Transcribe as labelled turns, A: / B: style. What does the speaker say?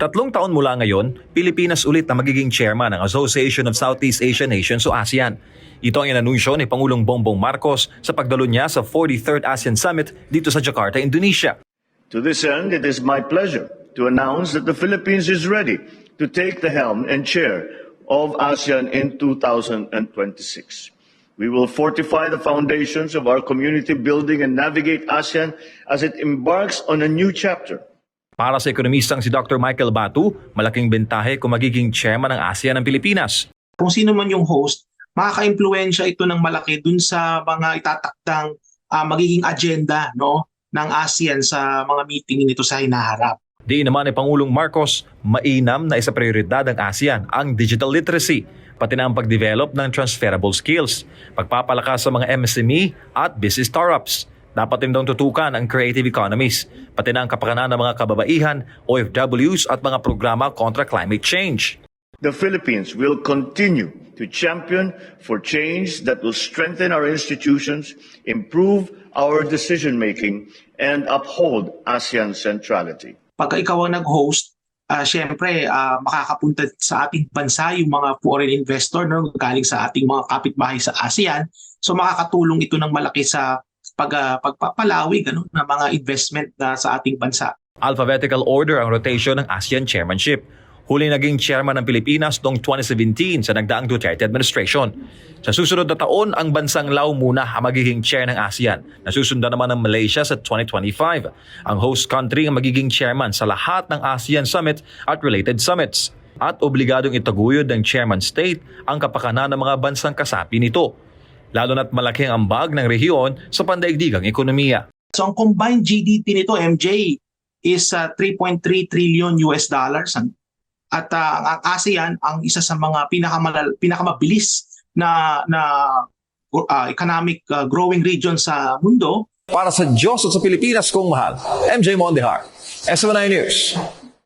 A: Tatlong taon mula ngayon, Pilipinas ulit na magiging chairman ng Association of Southeast Asian Nations o ASEAN. Ito ang inanunsyo ni Pangulong Bongbong Marcos sa pagdalo niya sa 43rd ASEAN Summit dito sa Jakarta, Indonesia.
B: To this end, it is my pleasure to announce that the Philippines is ready to take the helm and chair of ASEAN in 2026. We will fortify the foundations of our community building and navigate ASEAN as it embarks on a new chapter.
A: Para sa ekonomistang si Dr. Michael Batu, malaking bentahe kung magiging chairman ng ASEAN ng Pilipinas.
C: kung sino man yung host, makaka-impluensya ito ng malaki dun sa mga itatakdang ah, magiging agenda no ng ASEAN sa mga meeting nito sa hinaharap.
A: Di naman ni Pangulong Marcos, mainam na isa prioridad ng ASEAN ang digital literacy, pati na ang pag-develop ng transferable skills, pagpapalakas sa mga MSME at business startups. Dapat din daw tutukan ang creative economies, pati na ang kapakanan ng mga kababaihan, OFWs at mga programa kontra climate change.
B: The Philippines will continue to champion for change that will strengthen our institutions, improve our decision making, and uphold ASEAN centrality.
C: Pagka ikaw ang nag-host, ah syempre ah, makakapunta sa ating bansa yung mga foreign investor no galing sa ating mga kapitbahay sa ASEAN. So makakatulong ito ng malaki sa pag ah, pagpapalawig ano ng mga investment na sa ating bansa.
A: Alphabetical order ang rotation ng ASEAN chairmanship. Huli naging chairman ng Pilipinas noong 2017 sa nagdaang Duterte administration. Sa susunod na taon, ang bansang Lao muna ang magiging chair ng ASEAN. Nasusundan naman ng Malaysia sa 2025. Ang host country ang magiging chairman sa lahat ng ASEAN Summit at related summits. At obligadong itaguyod ng chairman state ang kapakanan ng mga bansang kasapi nito. Lalo na't malaki ang ambag ng rehiyon sa pandaigdigang ekonomiya.
C: So ang combined GDP nito MJ is uh, 3.3 trillion US dollars at uh, ang ASEAN ang isa sa mga pinakamalal, pinakamabilis na na uh, economic uh, growing region sa mundo
A: Para sa Diyos at sa Pilipinas kong mahal, MJ Mondehar, SMNI News.